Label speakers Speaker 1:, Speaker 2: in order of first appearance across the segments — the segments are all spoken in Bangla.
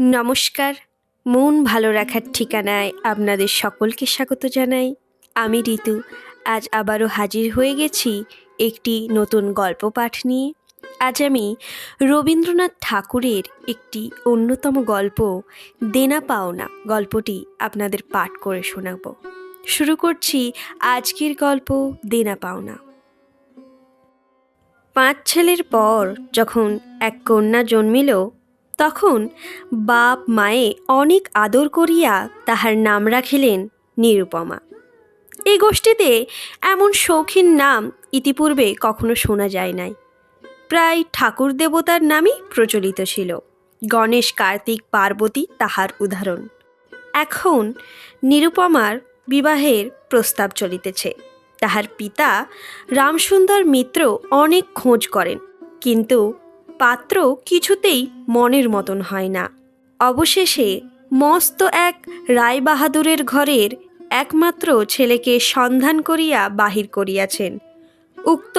Speaker 1: নমস্কার। মন ভালো রাখার ঠিকানায় আপনাদের সকলকে স্বাগত জানাই। আমি ঋতু। আজ আবারও হাজির হয়ে গেছি একটি নতুন গল্প পাঠ নিয়ে। আজ আমি রবীন্দ্রনাথ ঠাকুরের একটি অন্যতম গল্প, দেনা পাওনা গল্পটি আপনাদের পাঠ করে শোনাব। শুরু করছি আজকের গল্প, দেনা পাওনা। পাঁচ ছেলের পর যখন এক কন্যা জন্মিল তখন বাপ মায়ে অনেক আদর করিয়া তাহার নাম রাখিলেন নিরুপমা। এই গোষ্ঠীতে এমন শৌখিন নাম ইতিপূর্বে কখনো শোনা যায় নাই। প্রায় ঠাকুর দেবতার নামই প্রচলিত ছিল। গণেশ, কার্তিক, পার্বতী তাহার উদাহরণ। এখন নিরুপমার বিবাহের প্রস্তাব চলিতেছে। তাহার পিতা রামসুন্দর মিত্র অনেক খোঁজ করেন, কিন্তু পাত্র কিছুতেই মনের মতন হয় না। অবশেষে মস্ত এক রায়বাহাদুরের ঘরের একমাত্র ছেলেকে সন্ধান করিয়া বাহির করিয়াছেন। উক্ত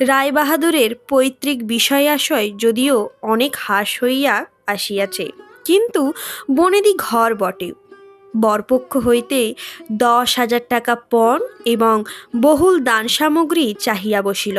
Speaker 1: রায়বাহাদুরের পৈতৃক বিষয়াশয় যদিও অনেক হ্রাস হইয়া আসিয়াছে, কিন্তু বনেদি ঘর বটে। বরপক্ষ হইতে দশ হাজার টাকা পণ এবং বহুল দান সামগ্রী চাহিয়া বসিল।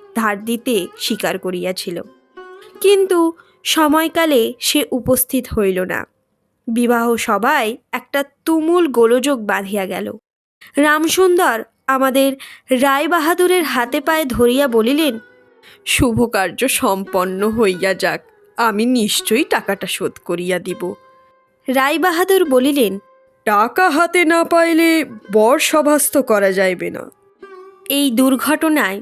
Speaker 1: ধার দিতে স্বীকার করিয়াছিল। কিন্তু সময়কালে সে উপস্থিত হইল না। বিবাহ সবাই একটা তুমুল গোলযোগ বাঁধিয়া গেল। রামসুন্দর আমাদের রায় বাহাদুরের হাতে পায়ে ধরিয়া বলিলেন
Speaker 2: শুভ কার্য সম্পন্ন হইয়া যাক আমি নিশ্চয়ই টাকাটা শোধ করিয়া দিব।
Speaker 1: রায় বাহাদুর বলিলেন
Speaker 2: টাকা হাতে না পাইলে বর সভাস্থ করা যাইবে না।
Speaker 1: এই দুর্ঘটনায়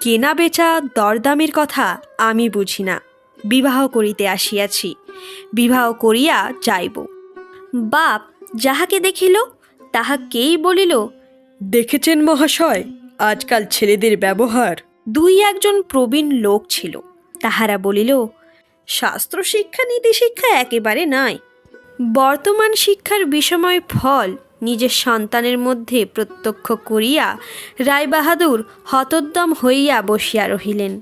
Speaker 1: কেনা বেচা দরদামের কথা আমি বুঝি না। বিবাহ করিতে আসিয়াছি। বিবাহ করিয়া যাইব। বাপ যাহাকে দেখিল তাহাকেই বলিল
Speaker 2: দেখেছেন মহাশয় আজকাল ছেলেদের ব্যবহার।
Speaker 1: দুই একজন প্রবীণ লোক ছিল। তাহারা বলিল শাস্ত্র শিক্ষা নীতি শিক্ষা একেবারে নাই। বর্তমান শিক্ষার বিষময় ফল নিজের সন্তানের মধ্যে প্রত্যক্ষ করিয়া রায়বাহাদুর হতোদ্যম হইয়া বসিয়া রহিলেন।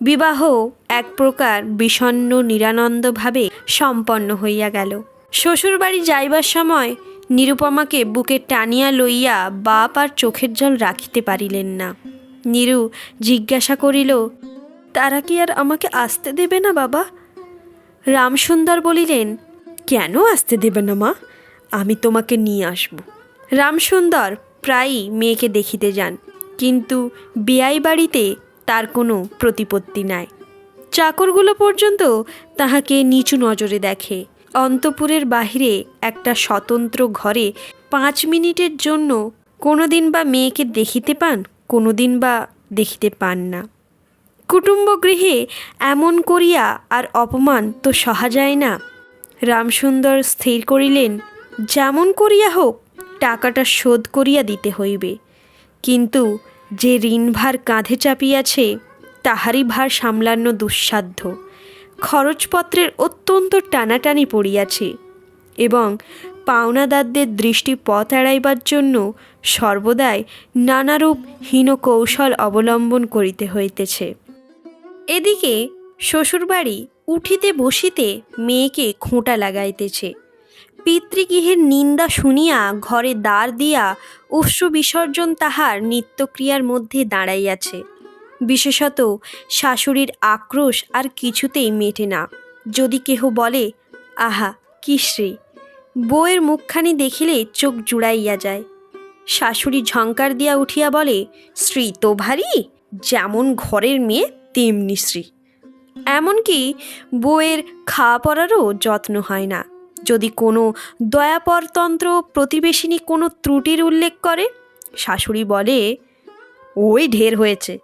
Speaker 1: বিবাহ এক প্রকার বিষণ্ন নিরানন্দভাবে সম্পন্ন হইয়া গেল। শ্বশুরবাড়ি যাইবার সময় নিরুপমাকে বুকে টানিয়া লইয়া বাপ আর চোখের জল রাখিতে পারিলেন না। নিরু জিজ্ঞাসা করিল, তারা কি আর আমাকে আসতে দেবে না বাবা? রামসুন্দর বলিলেন, কেন আসতে দেবে না মা? আমি তোমাকে নিয়ে আসব। রামসুন্দর প্রায়ই মেয়েকে দেখিতে যান, কিন্তু বেয়াই বাড়িতে তার কোনো প্রতিপত্তি নাই। চাকরগুলো পর্যন্ত তাহাকে নিচু নজরে দেখে। অন্তপুরের বাহিরে একটা স্বতন্ত্র ঘরে পাঁচ মিনিটের জন্য কোনোদিন বা মেয়েকে দেখিতে পান, কোনোদিন বা দেখিতে পান না। কুটুম্ব গৃহে এমন করিয়া আর অপমান তো সহা যায় না। রামসুন্দর স্থির করিলেন যেমন করিয়া হোক, টাকাটা শোধ করিয়া দিতে হইবে। কিন্তু যে ঋণভার কাঁধে চাপিয়াছে, তাহারই ভার সামলানো দুঃসাধ্য। খরচপত্রের অত্যন্ত টানাটানি পড়িয়াছে এবং পাওনাদারদের দৃষ্টি পথ এড়াইবার জন্য সর্বদাই নানারূপ হীন কৌশল অবলম্বন করিতে হইতেছে। এদিকে শ্বশুরবাড়ি উঠিতে বসিতে মেয়েকে খোঁটা লাগাইতেছে। পিতৃগৃহের নিন্দা শুনিয়া, ঘরে দ্বার দিয়া অশ্রু বিসর্জন তাহার নিত্যক্রিয়ার মধ্যে দাঁড়াইয়াছে। বিশেষত শাশুড়ির আক্রোশ আর কিছুতেই মেটে না। যদি কেহ বলে, আহা, কি শ্রী বউয়ের মুখখানি দেখিলে চোখ জুড়াইয়া যায়। শাশুড়ি ঝঙ্কার দিয়া উঠিয়া বলে শ্রী তো ভারী, যেমন ঘরের মেয়ে, তেমনি শ্রী এমনকি বউয়ের খাওয়া পড়ারও যত্ন হয় না। যদি কোনো দয়াপরতন্ত্র প্রতিবেশিনী কোনো ত্রুটির উল্লেখ করে? শাশুড়ি বলে, ওই ঢের হয়েছে।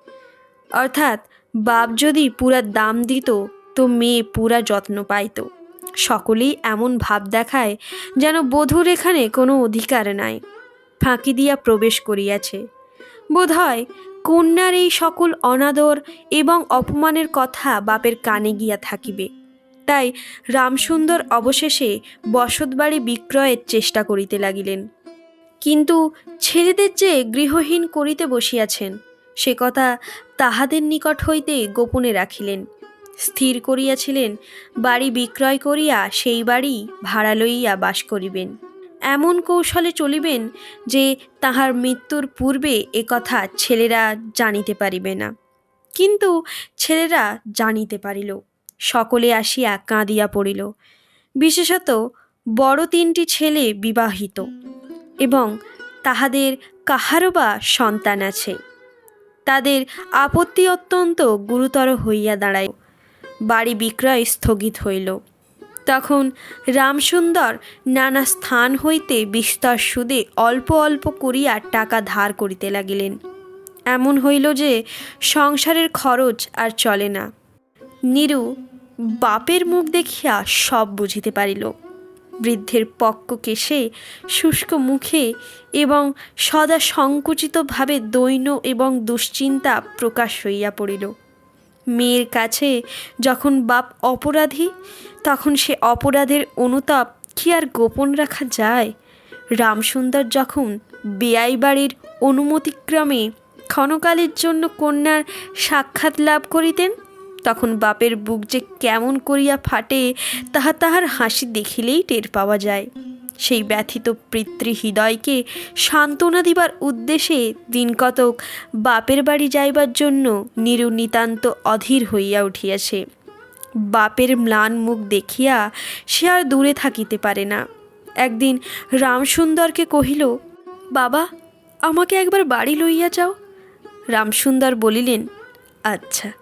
Speaker 1: অর্থাৎ বাপ যদি পুরা দাম দিত, তো মেয়ে পুরা যত্ন পাইত। সকলেই এমন ভাব দেখায় যেন বধূর এখানে কোনো অধিকার নাই। ফাঁকি দিয়া প্রবেশ করিয়াছে। বোধহয় কন্যার এই সকল অনাদর এবং অপমানের কথা বাপের কানে গিয়া থাকিবে। তাই রামসুন্দর অবশেষে বসতবাড়ি বিক্রয়ের চেষ্টা করিতে লাগিলেন। কিন্তু ছেলেদের যে গৃহহীন করিতে বসিয়াছেন, সে কথা তাহাদের নিকট হইতে গোপনে রাখিলেন। স্থির করিয়াছিলেন, বাড়ি বিক্রয় করিয়া সেই বাড়ি ভাড়া লইয়া বাস করিবেন। এমন কৌশলে চলিবেন যে তাহার মৃত্যুর পূর্বে একথা ছেলেরা জানিতে পারিবে না। কিন্তু ছেলেরা জানিতে পারিল। সকলে আসিয়া কাঁদিয়া পড়িল। বিশেষত বড় তিনটি ছেলে বিবাহিত এবং তাহাদের কাহারও বা সন্তান আছে। তাদের আপত্তি অত্যন্ত গুরুতর হইয়া দাঁড়ায়। বাড়ি বিক্রয় স্থগিত হইল। তখন রামসুন্দর নানা স্থান হইতে বিস্তর সুদে অল্প অল্প করিয়া টাকা ধার করিতে লাগিলেন। এমন হইল যে সংসারের খরচ আর চলে না। নিরু বাপের মুখ দেখিয়া সব বুঝিতে পারিল। বৃদ্ধের পক্ক কেশে শুষ্ক মুখে এবং সদা সংকুচিতভাবে দৈন্য এবং দুশ্চিন্তা প্রকাশ হইয়া পড়িল। মেয়ের কাছে যখন বাপ অপরাধী, তখন সে অপরাধের অনুতাপ কি আর গোপন রাখা যায়? রামসুন্দর যখন বেআই বাড়ির অনুমতিক্রমে ক্ষণকালের জন্য কন্যার সাক্ষাৎ লাভ করিতেন তখন বাপের বুক যে কেমন করিয়া ফাটে, তাহা তাহার হাসি দেখিলেই টের পাওয়া যায়। সেই ব্যথিত পিতৃ হৃদয়কে সান্ত্বনা দিবার উদ্দেশ্যে দিনকতক বাপের বাড়ি যাইবার জন্য নিরু নিতান্ত অধীর হইয়া উঠিয়াছে। বাপের ম্লান মুখ দেখিয়া সে আর দূরে থাকিতে পারে না। একদিন রামসুন্দরকে কহিল, বাবা, আমাকে একবার বাড়ি লইয়া যাও। রামসুন্দর বলিলেন আচ্ছা।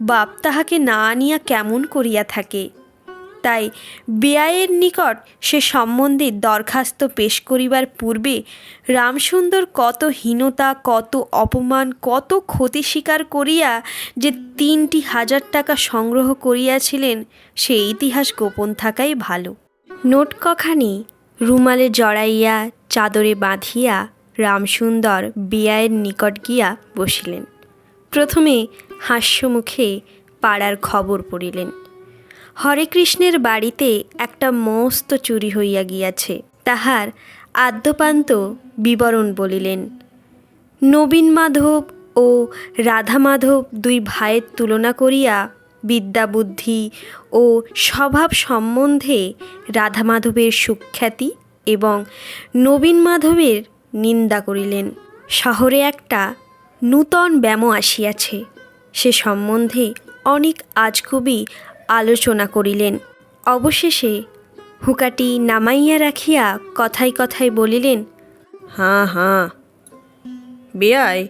Speaker 1: বাপ তাহাকে না আনিয়া কেমন করিয়া থাকে। তাই বেআইয়ের নিকট সে সম্বন্ধে দরখাস্ত পেশ করিবার পূর্বে রামসুন্দর কত হীনতা, কত অপমান, কত ক্ষতি স্বীকার করিয়া যে তিনটি হাজার টাকা সংগ্রহ করিয়াছিলেন, সে ইতিহাস গোপন থাকাই ভালো। নোট কখানি, রুমালে জড়াইয়া, চাদরে বাঁধিয়া রামসুন্দর বেআইয়ের নিকট গিয়া বসিলেন। প্রথমে হাস্যমুখে পাড়ার খবর পড়িলেন। হরেকৃষ্ণের বাড়িতে একটা মস্ত চুরি হইয়া গিয়াছে, তাহার আদ্যপান্ত বিবরণ বলিলেন, নবীন মাধব ও রাধা মাধব দুই ভাইয়ের তুলনা করিয়া বিদ্যা বুদ্ধি ও স্বভাব সম্বন্ধে রাধা মাধবের সুখ্যাতি এবং নবীন মাধবের নিন্দা করিলেন। শহরে একটা নূতন ব্যামো আসিয়াছে। সে সম্বন্ধে অনেক আজগুবি আলোচনা করিলেন। অবশেষে হুকাটি নামাইয়া রাখিয়া কথায় কথায় বলিলেন,
Speaker 2: হাঁ হাঁ, বেয়াই,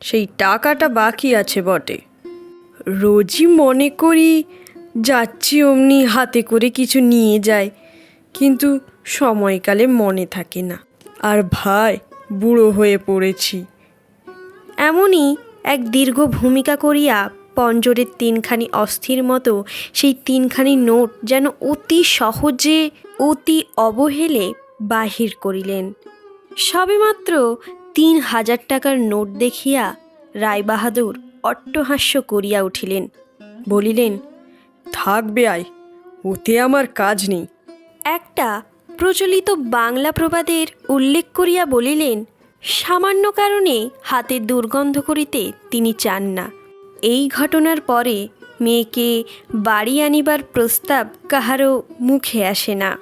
Speaker 2: সেই টাকাটা বাকি আছে বটে। রোজই মনে করি যাচ্ছি অমনি হাতে করে কিছু নিয়ে যায় কিন্তু সময়কালে মনে থাকে না। আর ভাই, বুড়ো হয়ে পড়েছি।
Speaker 1: এমনই এক দীর্ঘ ভূমিকা করিয়া পঞ্জরের তিনখানি অস্থির মতো সেই তিনখানি নোট যেন অতি সহজে অতি অবহেলে বাহির করিলেন। সবেমাত্র তিন হাজার টাকার নোট দেখিয়া রায়বাহাদুর অট্টহাস্য করিয়া উঠিলেন। বলিলেন
Speaker 2: থাকবে আয় ওতে আমার কাজ নেই।
Speaker 1: একটা প্রচলিত বাংলা প্রবাদের উল্লেখ করিয়া বলিলেন সামান্য কারণে হাতে দুর্গন্ধ করিতে তিনি চান না। এই ঘটনার পরে মেয়েকে বাড়ি আনিবার প্রস্তাব কাহারও মুখে আসে না।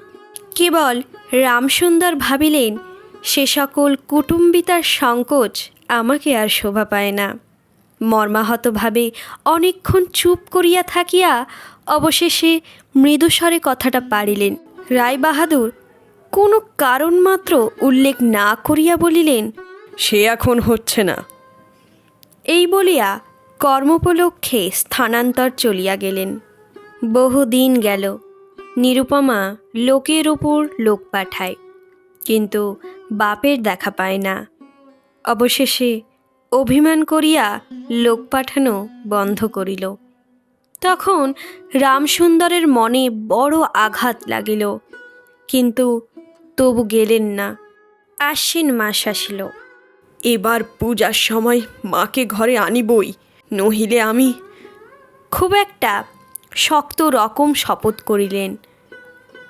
Speaker 1: কেবল রামসুন্দর ভাবিলেন, সে সকল কুটুম্বিতার সংকোচ আমাকে আর শোভা পায় না। মর্মাহতভাবে অনেকক্ষণ চুপ করিয়া থাকিয়া অবশেষে মৃদুস্বরে কথাটা পারিলেন। রায়বাহাদুর কোনো কারণ মাত্র উল্লেখ না করিয়া বলিলেন
Speaker 2: সে এখন হচ্ছে না।
Speaker 1: এই বলিয়া কর্মোপলক্ষে স্থানান্তর চলিয়া গেলেন। বহুদিন গেল নিরুপমা লোকের ওপর লোক পাঠায় কিন্তু বাপের দেখা পায় না। অবশেষে অভিমান করিয়া লোক পাঠানো বন্ধ করিল। তখন রামসুন্দরের মনে বড় আঘাত লাগিল কিন্তু তবু গেলেন না। আশ্বিন মাস আসিল।
Speaker 2: এবার পূজার সময় মাকে ঘরে আনিবই নহিলে আমি
Speaker 1: খুব একটা শক্ত রকম শপথ করিলেন।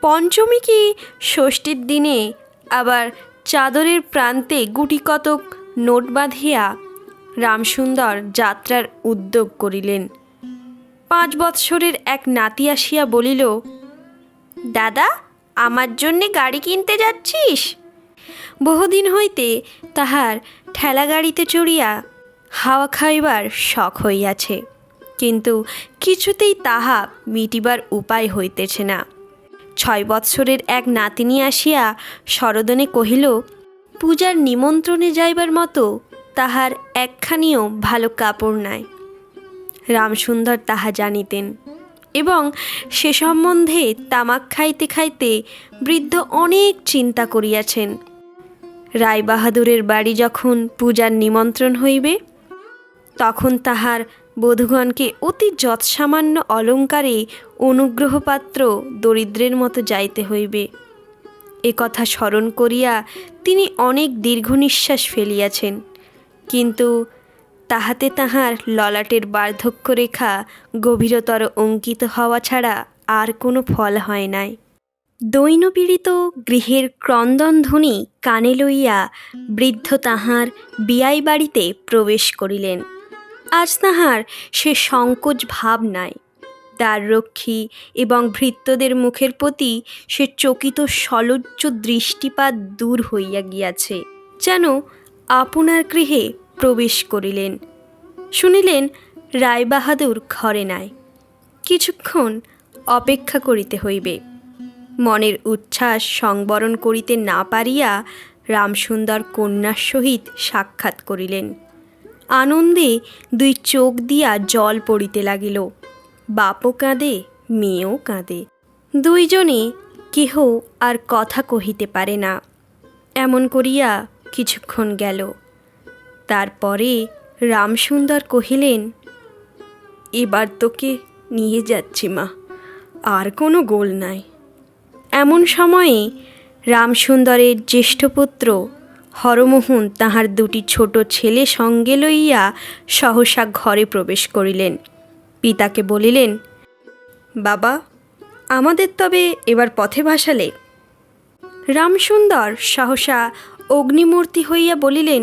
Speaker 1: পঞ্চমী কি ষষ্ঠীর দিনে আবার চাদরের প্রান্তে গুটি কতক নোট বাঁধিয়া রামসুন্দর যাত্রার উদ্যোগ করিলেন। পাঁচ বৎসরের এক নাতি আসিয়া বলিল দাদা আমার জন্যে গাড়ি কিনতে যাচ্ছিস? বহুদিন হইতে তাহার ঠেলা গাড়িতে চড়িয়া হাওয়া খাইবার শখ হইয়াছে, কিন্তু কিছুতেই তাহা মিটিবার উপায় হইতেছে না। ছয় বৎসরের এক নাতিনী আসিয়া সরদনে কহিল, পূজার নিমন্ত্রণে যাইবার মতো তাহার একখানিও ভালো কাপড় নাই। রামসুন্দর তাহা জানিতেন। এবং সে সম্বন্ধে তামাক খাইতে খাইতে বৃদ্ধ অনেক চিন্তা করিয়াছেন। রায়বাহাদুরের বাড়ি যখন পূজার নিমন্ত্রণ হইবে, তখন তাহার বধূগণকে অতি যৎসামান্য অলঙ্কারে অনুগ্রহপাত্র দরিদ্রের মতো যাইতে হইবে। এ কথা স্মরণ করিয়া তিনি অনেক দীর্ঘ নিঃশ্বাস ফেলিয়াছেন। কিন্তু তাহাতে তাহার ললাটের বার্ধক্য রেখা গভীরতর অঙ্কিত হওয়া ছাড়া আর কোনো ফল হয় নাই। দৈনপীড়িত গৃহের ক্রন্দন ধ্বনি কানে লইয়া বৃদ্ধ তাহার বিয়াই বাড়িতে প্রবেশ করিলেন। আজ তাহার সে সংকোচ ভাব নাই। দ্বাররক্ষী এবং ভৃত্যদের মুখের প্রতি সে চকিত সলজ্জ দৃষ্টিপাত দূর হইয়া গিয়াছে। যেন আপনার গৃহে প্রবেশ করিলেন। শুনিলেন রায়বাহাদুর ঘরে নাই। কিছুক্ষণ অপেক্ষা করিতে হইবে। মনের উচ্ছ্বাস সংবরণ করিতে না পারিয়া রামসুন্দর কন্যার সহিত সাক্ষাৎ করিলেন। আনন্দে দুই চোখ দিয়া জল পড়িতে লাগিল। বাপও কাঁদে, মেয়েও কাঁদে। দুইজনে কেহ আর কথা কহিতে পারে না। এমন করিয়া কিছুক্ষণ গেল। তারপরে রামসুন্দর কহিলেন,
Speaker 2: এবার তোকে নিয়ে যাচ্ছি মা, আর কোনো গোল নাই।
Speaker 1: এমন সময়ে রামসুন্দরের জ্যেষ্ঠ পুত্র হরমোহন তাহার দুটি ছোট ছেলে সঙ্গে লইয়া সহসা ঘরে প্রবেশ করিলেন। পিতাকে বলিলেন,
Speaker 2: বাবা, আমাদের তবে এবার পথে ভাসালে?
Speaker 1: রামসুন্দর সহসা অগ্নিমূর্তি হইয়া বলিলেন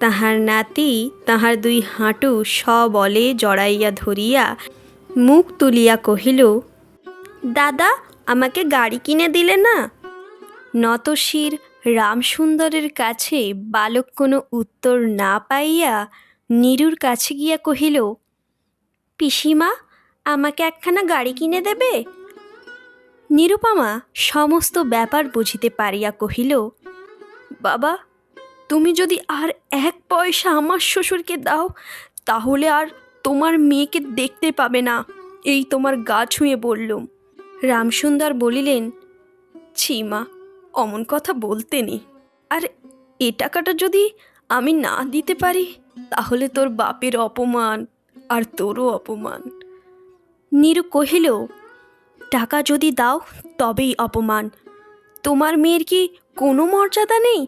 Speaker 1: তাহার নাতি তাহার দুই হাঁটু সবলে জড়াইয়া ধরিয়া মুখ তুলিয়া কহিল, দাদা, আমাকে গাড়ি কিনে দিলে না? নতশির রামসুন্দরের কাছে বালক কোনো উত্তর না পাইয়া নীরুর কাছে গিয়া কহিল, পিসিমা, আমাকে একখানা গাড়ি কিনে দেবে? নিরুপমা সমস্ত ব্যাপার বুঝিতে পারিয়া কহিল, বাবা তুমি যদি আর এক পয়সা আমার শ্বশুরকে দাও, তাহলে আর তোমার মেয়েকে দেখতে পাবে না, এই তোমার গা ছুঁয়ে বললুম রামসুন্দর বলিলেন, ছি মা, অমন কথা বলতে নি আর এ টাকাটা যদি আমি না দিতে পারি, তাহলে তোর বাপের অপমান আর তোরও অপমান। নীরু কহিল, টাকা যদি দাও, তবেই অপমান। তোমার মেয়ের কি কোনো মর্যাদা নেই?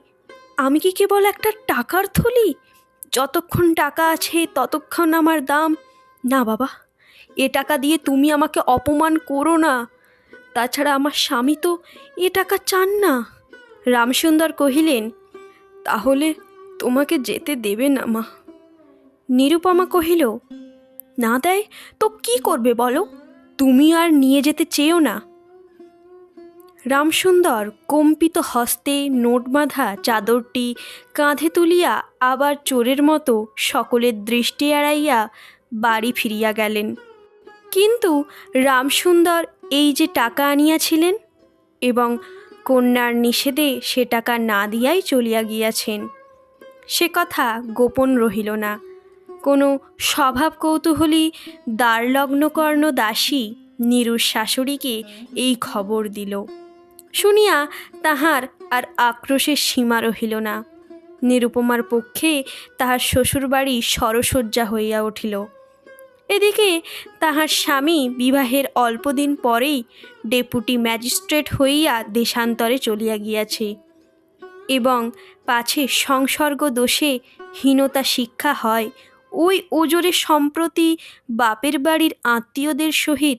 Speaker 1: আমি কি কেবল একটা টাকার থলি? যতক্ষণ টাকা আছে, ততক্ষণ আমার দাম। না বাবা, এ টাকা দিয়ে তুমি আমাকে অপমান করো না। তাছাড়া আমার স্বামী তো এ টাকা চান না। রামসুন্দর কহিলেন, তাহলে তোমাকে যেতে দেবে না মা। নিরুপমা কহিল, না দেয়, তো কি করবে বলো? তুমি আর নিয়ে যেতে চেয়েও না। রামসুন্দর কম্পিত হস্তে নোট বাঁধা চাদরটি কাঁধে তুলিয়া আবার চোরের মতো সকলের দৃষ্টি এড়াইয়া বাড়ি ফিরিয়া গেলেন। কিন্তু রামসুন্দর এই যে টাকা আনিয়াছিলেন এবং কন্যার নিষেধে সে টাকা না দিয়াই চলিয়া গিয়াছেন, সে কথা গোপন রহিল না। কোনো স্বভাব কৌতূহলী দ্বারলগ্নকর্ণ দাসী নিরুর শাশুড়িকে এই খবর দিল। শুনিয়া তাহার আর আক্রোশের সীমা রহিল না। নিরুপমার পক্ষে তাহার শ্বশুরবাড়ি সরসজ্জা হইয়া উঠিল। এদিকে তাহার স্বামী বিবাহের অল্পদিন পরেই ডেপুটি ম্যাজিস্ট্রেট হইয়া দেশান্তরে চলিয়া গিয়াছে এবং পাছে সংসর্গ দোষে হীনতা শিক্ষা হয় ওই ওজোরে সম্প্রতি বাপের বাড়ির আত্মীয়দের সহিত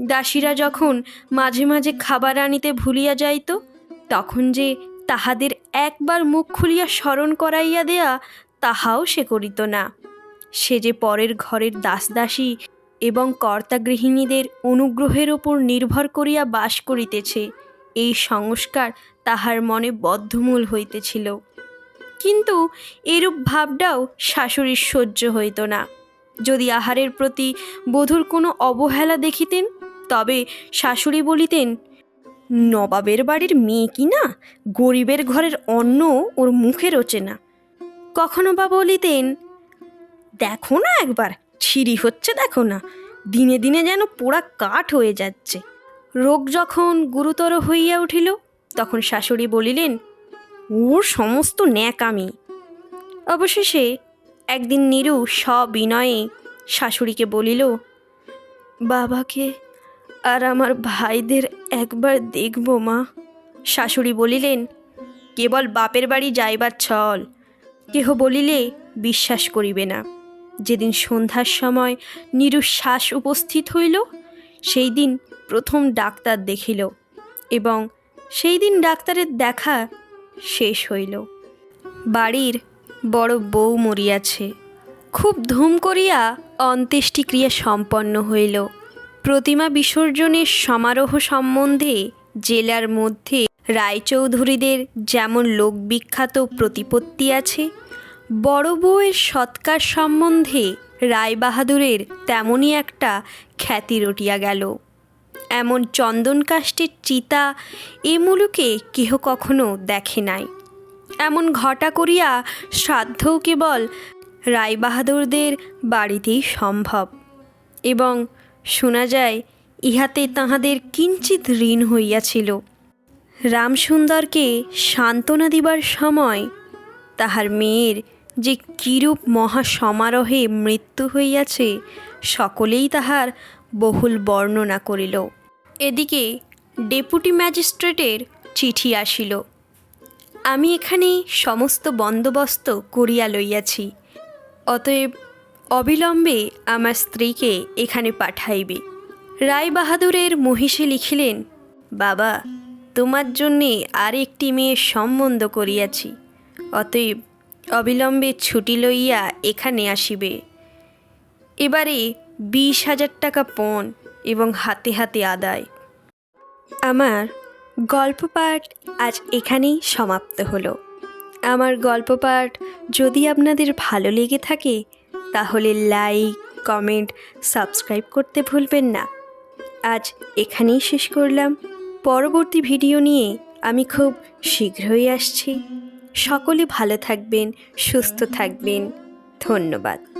Speaker 1: দাসীরা যখন মাঝে মাঝে খাবার আনিতে ভুলিয়া যাইত, তখন যে তাহাদের একবার মুখ খুলিয়া স্মরণ করাইয়া দেয়া, তাহাও সে করিত না। সে যে পরের ঘরের দাসদাসী এবং কর্তা গৃহিণীদের অনুগ্রহের ওপর নির্ভর করিয়া বাস করিতেছে, এই সংস্কার তাহার মনে বদ্ধমূল হইতেছিল। কিন্তু এরূপ ভাবটাও শাশুড়ির সহ্য হইত না। যদি আহারের প্রতি বধূর কোনো অবহেলা দেখিতেন তবে শাশুড়ি বলিতেন, নবাবের বাড়ির মেয়ে কি না? গরিবের ঘরের অন্ন ওর মুখে রোচে না। কখনো বা বলিতেন, দেখো না একবার ছিঁড়ি হচ্ছে দেখো না, দিনে দিনে যেন পোড়া কাঠ হয়ে যাচ্ছে। রোগ যখন গুরুতর হইয়া উঠিল, তখন শাশুড়ি বলিলেন, ওর সমস্ত ন্যাকামি। অবশেষে একদিন নিরু সবিনয়ে শাশুড়িকে বলিল, বাবাকে আর আমার ভাইদের একবার দেখব, মা। শাশুড়ি বলিলেন, কেবল বাপের বাড়ি যাইবার ছল কেহ বলিলে বিশ্বাস করিবে না। যেদিন সন্ধ্যার সময় নিরুশ্বাস উপস্থিত হইল, সেই দিন প্রথম ডাক্তার দেখিল এবং সেই দিন ডাক্তারের দেখা শেষ হইল। বাড়ির বড় বউ মরিয়াছে। খুব ধুম করিয়া অন্ত্যেষ্টিক্রিয়া সম্পন্ন হইল। প্রতিমা বিসর্জনের সমারোহ সম্বন্ধে জেলার মধ্যে রায়চৌধুরীদের যেমন লোকবিখ্যাত প্রতিপত্তি আছে, বড় বউয়ের সৎকার সম্বন্ধে রায়বাহাদুরের তেমনই একটা খ্যাতি রটিয়া গেল। এমন চন্দনকাষ্টের চিতা এ মুলুকে কেহ কখনো দেখে নাই। এমন ঘটা করিয়া শ্রাদ্ধও কেবল রায়বাহাদুরদের বাড়িতেই সম্ভব। এবং শোনা যায়, ইহাতে তাহাদের কিঞ্চিত ঋণ হইয়াছিল। রামসুন্দরকে সান্ত্বনা দিবার সময় তাহার মেয়ের যে কিরূপ মহা সমারোহে মৃত্যু হইয়াছে, সকলেই তাহার বহুল বর্ণনা করিল। এদিকে ডেপুটি ম্যাজিস্ট্রেটের চিঠি আসিল। আমি এখানে সমস্ত বন্দোবস্ত করিয়া লইয়াছি, অতএব অবিলম্বে আমার স্ত্রীকে এখানে পাঠাইবে। রায় বাহাদুরের মহিষী লিখিলেন, বাবা, তোমার জন্যে আর একটি মেয়ের সম্বন্ধ করিয়াছি, অতএব অবিলম্বে ছুটি লইয়া এখানে আসিবে। এবারে বিশ হাজার টাকা পণ এবং হাতে হাতে আদায়। আমার গল্প পাঠ আজ এখানেই সমাপ্ত হলো। আমার গল্প পাঠ যদি আপনাদের ভালো লেগে থাকে তাহলে লাইক, কমেন্ট, সাবস্ক্রাইব করতে ভুলবেন না। আজ এখানেই শেষ করলাম। পরবর্তী ভিডিও নিয়ে আমি খুব শীঘ্রই আসছি। সকলে ভালো থাকবেন, সুস্থ থাকবেন। ধন্যবাদ।